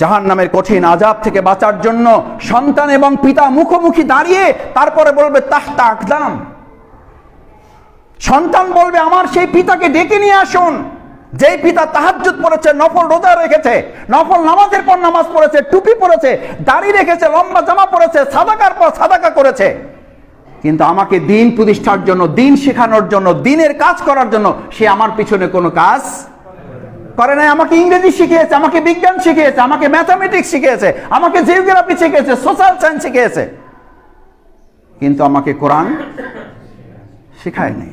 জাহান নামের কঠিন আজাব থেকে বাঁচার জন্য সন্তান এবং পিতা মুখোমুখি দাঁড়িয়ে তারপরে বলবে, তাহতা আকদাম। সন্তান বলবে, আমার সেই পিতাকে ডেকে নিয়ে আসুন। যেই পিতা তাহাজ্জুদ পড়েছে, নফল রোজা রেখেছে, নফল নামাজের পর নামাজ পড়েছে, টুপি পড়েছে, দাড়ি রেখেছে, লম্বা জামা পড়েছে, সাদাকার পর সাদাকা করেছে। কিন্তু আমাকে দিন প্রতিষ্ঠার জন্য, দিন শেখানোর জন্য, দিনের কাজ করার জন্য সে আমার পিছনে কোনো কাজ করে নাই, আমাকে ইংরেজি শিখিয়েছে, আমাকে বিজ্ঞান শিখিয়েছে, আমাকে ম্যাথামেটিক্স শিখিয়েছে, আমাকে জিওগ্রাফি শিখিয়েছে সোশ্যাল সায়েন্স শিখিয়েছে। কিন্তু আমাকে কোরআন শেখায় নাই।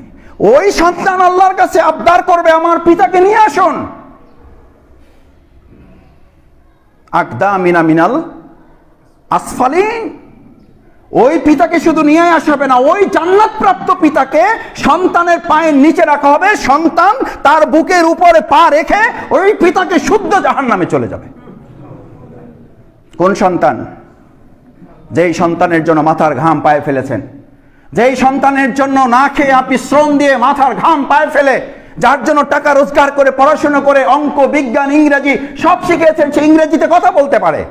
ওই সন্তান আল্লাহর কাছে আবদার করবে, আমার পিতাকে নিয়ে আসুন। আকদা মিনা মিনাল আসফালি ওই পিতাকে শুধু নিয়ে আসা হবে না, ওই জান্নাত প্রাপ্ত পিতাকে সন্তানের পায়ের নিচে রাখা হবে। সন্তান তার বুকের উপরে পা রেখে ওই পিতাকে শুদ্ধ জাহান নামে চলে যাবে। কোন সন্তান? যেই সন্তানের জন্য মাথার ঘাম পায়ে ফেলেছেন। যেই সন্তানের জন্য না খেয়ে আপনি শ্রম দিয়ে মাথার ঘাম পায়ে ফেলে, যার জন্য টাকা রোজগার করে, পড়াশোনা করে, অঙ্ক, বিজ্ঞান, ইংরেজি সব শিখেছেন সে ইংরেজিতে কথা বলতে পারে।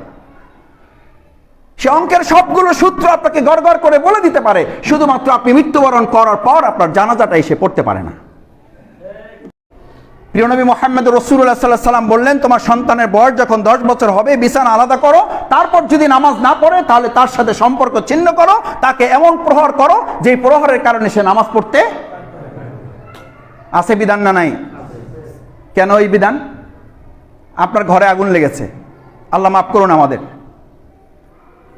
সে অঙ্কের সবগুলো সূত্র আপনাকে গড়গড় করে বলে দিতে পারে। শুধুমাত্র আপনি মৃত্যুবরণ করার পর আপনার জানাজাটা এসে পড়তে পারে না। প্রিয় নবী মোহাম্মদ রসুল্লাহ সাল্লাহ সাল্লাম বললেন, তোমার সন্তানের বয়স যখন দশ বছর হবে, বিছানা আলাদা করো, তারপর যদি নামাজ না পড়ে, তাহলে তার সাথে সম্পর্ক ছিন্ন করো, তাকে এমন প্রহর করো যে প্রহরের কারণে সে নামাজ পড়তে আছে বিধান না নাই? কেন এই বিধান? আপনার ঘরে আগুন লেগেছে। আল্লাহ মাফ করুন আমাদের।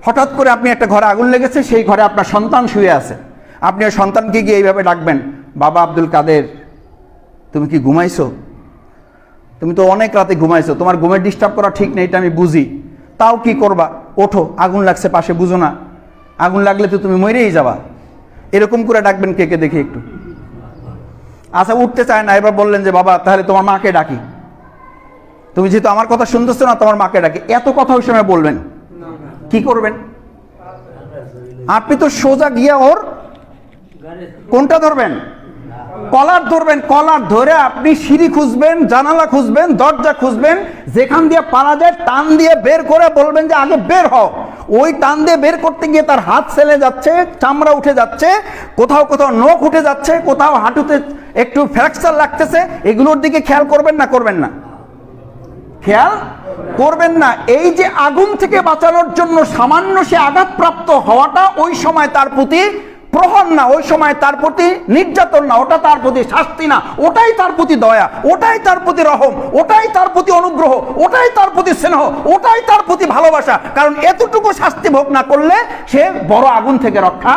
হঠাৎ করে আপনি একটা ঘরে আগুন লেগেছে, সেই ঘরে আপনার সন্তান শুয়ে আছে। আপনি ওই সন্তানকে গিয়ে এইভাবে ডাকবেন, বাবা আব্দুল কাদের, তুমি কি ঘুমাইছো? তুমি তো অনেক রাতে ঘুমাইছো, তোমার ঘুমের ডিস্টার্ব করা ঠিক নেই, এটা আমি বুঝি। তাও কি করবা? ওঠো, আগুন লাগছে পাশে, বুঝো না। আগুন লাগলে তো তুমি মরেই যাবা। এরকম করে ডাকবেন কে কে দেখি একটু। আচ্ছা উঠতে চায় না, এবার বললেন যে, বাবা, তাহলে তোমার মাকে ডাকি। তুমি যেহেতু আমার কথা শুনতেছো না, তোমার মাকে ডাকি। এত কথা ওই সময় বলবেন। কি করবেন? আপনি তো সোজা গিয়ে ওর কোনটা ধরবেন? কলার ধরবেন। কলার ধরে আপনি সিঁড়ি খুঁজবেন, জানালা খুঁজবেন, দরজা খুঁজবেন, যেখান দিয়ে পারা যায় টান দিয়ে বের করে বলবেন যে, আগে বের হও। ওই টান দিয়ে বের করতে গিয়ে তার হাত সেলে যাচ্ছে, চামড়া উঠে যাচ্ছে, কোথাও কোথাও নখ উঠে যাচ্ছে, কোথাও হাঁটুতে একটু ফ্র্যাকচার লাগতেছে। এগুলোর দিকে খেয়াল করবেন না করবেন না। খেয়াল? করবেন না। এই যে আগুন থেকে বাঁচানোর জন্য সামান্য সে আঘাতপ্রাপ্ত হওয়াটা ওই সময় তার প্রতি প্রহর না, ওই সময় তার প্রতি নির্যাতন না, ওটা তার প্রতি শাস্তি না, ওটাই তার প্রতি দয়া, ওটাই তার প্রতি রহম, ওটাই তার প্রতি অনুগ্রহ, ওটাই তার প্রতি স্নেহ, ওটাই তার প্রতি ভালোবাসা। কারণ এতটুকু শাস্তি ভোগ না করলে সে বড় আগুন থেকে রক্ষা